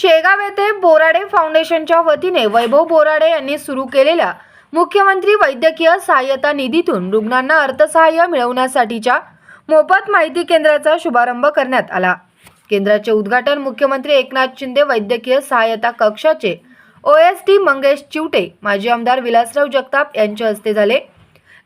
शेगाव येथे बोराडे फाउंडेशनच्या वतीने वैभव बोराडे यांनी सुरू केलेल्या मुख्यमंत्री वैद्यकीय सहाय्यता निधीतून रुग्णांना अर्थसहाय्य मिळवण्यासाठीच्या मोफत माहिती केंद्राचा शुभारंभ करण्यात आला. केंद्राचे उद्घाटन मुख्यमंत्री एकनाथ शिंदे वैद्यकीय सहाय्यता कक्षाचे O S T Mangesh Chivate माजी आमदार विलासराव जगताप यांच्या हस्ते झाले.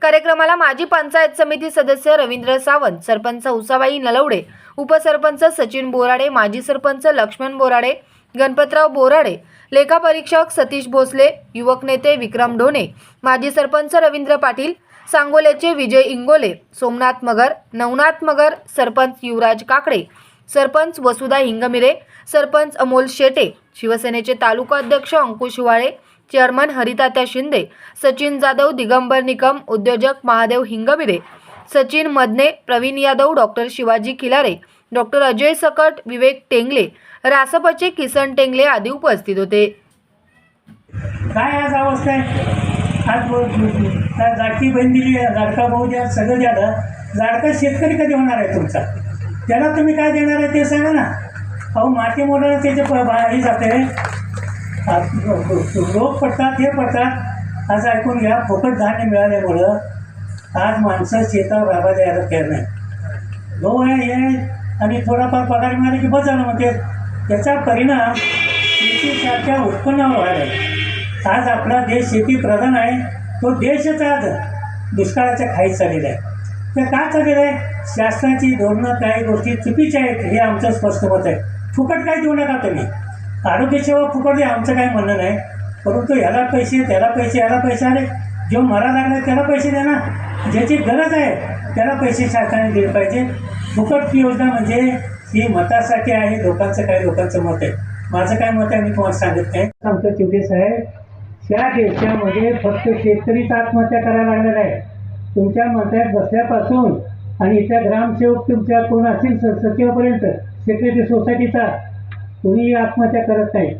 कार्यक्रमाला माजी पंचायत समिती सदस्य रवींद्र सावंत सरपंच उसाबाई नलवडे उपसरपंच सचिन बोराडे माजी सरपंच लक्ष्मण बोराडे गणपतराव बोराडे लेखापरीक्षक सतीश भोसले युवक नेते विक्रम ढोणे माजी सरपंच रवींद्र पाटील सांगोल्याचे विजय इंगोले सोमनाथ मगर नवनाथ मगर सरपंच युवराज काकडे सरपंच वसुधा हिंगमिरे सरपंच अमोल शेटे शिवसेनेचे तालुका अध्यक्ष अंकुश हिवाळे चेअरमन हरितात्या शिंदे सचिन जाधव दिगंबर निकम उद्योजक महादेव हिंगमिरे सचिन मदने प्रवीण यादव डॉक्टर शिवाजी खिलारे डॉक्टर अजय सकट विवेक टेंगले रासपचे किसन टेंगले आदी उपस्थित होते. काय आज अवस्था आहे? आज ब- बहीण दिली भाऊ द्या सगळं द्या जाडका शेतकरी कधी होणार आहे तुमचा? त्याला तुम्ही काय देणार आहे ते सांगा ना. अहो माती मोडायला त्याचे हे जाते. रोग पडतात हे पडतात. असं ऐकून घ्या फुकट धान्य मिळाल्यामुळं आज माणसं शेतावर राबा द्यायला तयार नाही. गहू आहे हे आहे, आणि थोडाफार पगार मिळाला की बस झालं. मग ते त्याचा परिणाम शेतीसारख्या उत्पन्नावर व्हायला आहे. आज आपला देश शेती प्रधान आहे. तो देशच आज दुष्काळाच्या खाईत चाललेला आहे. तर काय चाललेलं आहे? शासनाची धोरणं काही गोष्टी चुकीच्या आहेत हे आमचं स्पष्ट मत आहे. फुकट काय देऊ नका तुम्ही. आरोग्यसेवा फुकट द्या आमचं काही म्हणणं नाही. परंतु ह्याला पैसे त्याला पैसे ह्याला पैसे आले. जो मरा लागला त्याला पैसे द्या ना. ज्याची गरज आहे त्याला पैसे शासनाने दिले पाहिजे. फुकट योजना म्हणजे ही मतासाठी आहे लोकांचं काय लोकांचं मत आहे. माझं काय मत आहे मी तुम्हाला सांगत नाही. आमचं चिवटे साहेब त्या देशामध्ये फक्त शेतकरीच आत्महत्या करायला लागलेला आहे. तुमच्या मतात बसल्यापासून आणि इथल्या ग्रामसेवक तुमच्या कोण असतील स- सचिवापर्यंत सेक्रेटरी सोसायटीचा कोणीही आत्महत्या करत नाही.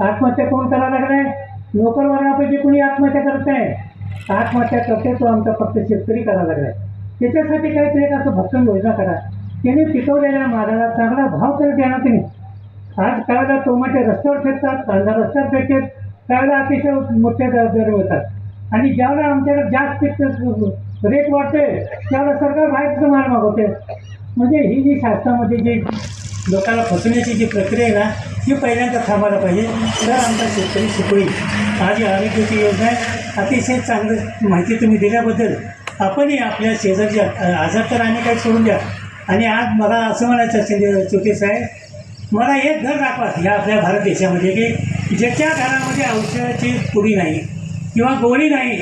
आत्महत्या कोण करायला लागलाय? नोकर वर्गापैकी कोणी आत्महत्या करत नाही. आत्महत्या करते तो आमचा फक्त शेतकरी करायला लागलाय. त्याच्यासाठी काहीतरी असं भक्कम योजना करा. त्याने पिकवलेल्या मालाला चांगला भाव तरी देणार तुम्ही आज काळाला टोमॅटो रस्त्यावर फेकतात कांदा रस्त्यावर फेकतात काळाला अतिशय मोठ्या दर होतात आणि ज्यावेळेला आमच्याकडे जास्त रेट वाढते त्यावेळेला सरकार बाहेरचं माल मागवते. म्हणजे ही जी शासनामध्ये जी लोकांना फसवण्याची जी प्रक्रिया आहे ना ती पहिल्यांदा थांबायला पाहिजे. तर आमचा शेतकरी सुखोईल आज ही आरोग्याची योजना आहे. अतिशय चांगलं माहिती तुम्ही दिल्याबद्दल आपणही आपल्या शेजारचे आजार तर आणि काही सोडून द्या. आणि आज मला असं म्हणायचं शिंदे चुके साहेब मला एक घर दाखवा ह्या आपल्या भारत देशामध्ये की ज्याच्या घरामध्ये औषधाची पुडी नाही किंवा गोळी नाही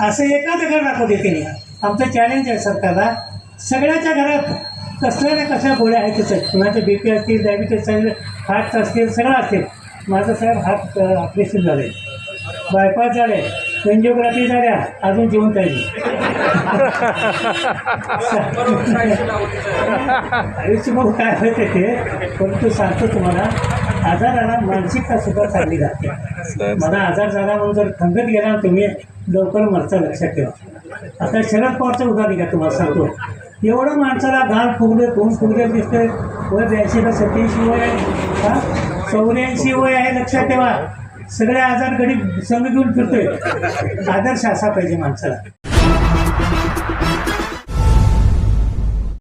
असं एखादं घर दाखवते त्यांनी आमचं चॅलेंज आहे सरकारला सगळ्याच्या घरात कसल्या ना कसल्या गोळ्या आहेत कुणाचे बी पी असतील डायबिटीस असेल हार्ट असतील सगळं असेल. माझं साहेब हार्ट ऑपरेशन झालं आहे बायपास झालं आहे एन्जिओग्राफी झाल्या अजून जिवंत आहे आयुष्य मग काय होते ते परंतु सांगतो तुम्हाला आजाराला मानसिकता सुद्धा चांगली जाते मला आजार झाला म्हणून जर खंगत गेला तुम्ही लवकर मरचा लक्षात ठेवा. आता शरद पवारचं उदाहरण घ्या तुम्हाला सांगतो. एवढं माणसाला गाल फुगले तोंड फुगले दिसते वय ब्याऐंशीला सत्याऐंशी वय आहे. हा? चौऱ्याऐंशी वय आहे लक्षात ठेवा. सगळे आजार घडी संघ घेऊन फिरतोय. आदर्श असा पाहिजे माणसाला.